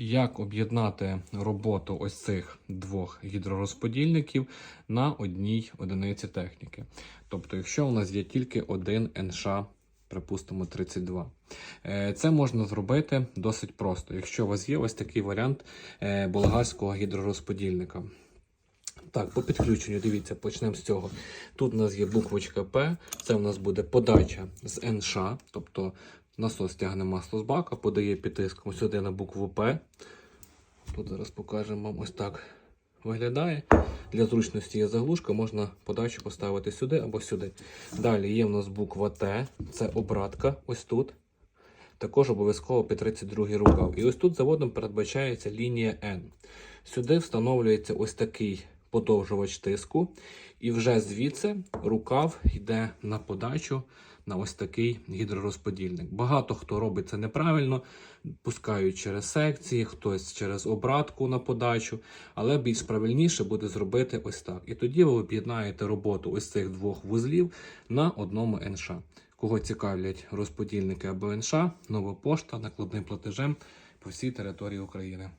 Як об'єднати роботу ось цих двох гідророзподільників на одній одиниці техніки? Тобто, якщо у нас є тільки один НШ, припустимо, 32. Е, Це можна зробити досить просто, якщо у вас є ось такий варіант е, болгарського гідророзподільника. Так, по підключенню, дивіться, почнемо з цього. Тут у нас є буквочка П, це у нас буде подача з НШ, тобто насос тягне масло з бака, подає під тиском сюди на букву П. Тут зараз покажемо вам ось так виглядає. Для зручності є заглушка, можна подачу поставити сюди або сюди. Далі є в нас буква Т, це обратка ось тут. Також обов'язково під 32 рукав. І ось тут заводом передбачається лінія N. Сюди встановлюється ось такий подовжувач тиску, і вже звідси рукав йде на подачу на ось такий гідророзподільник. Багато хто робить це неправильно, пускають через секції, хтось через обратку на подачу, але більш правильніше буде зробити ось так. І тоді ви об'єднаєте роботу ось цих двох вузлів на одному НШ. Кого цікавлять розподільники або НШ, нова пошта накладним платежем по всій території України.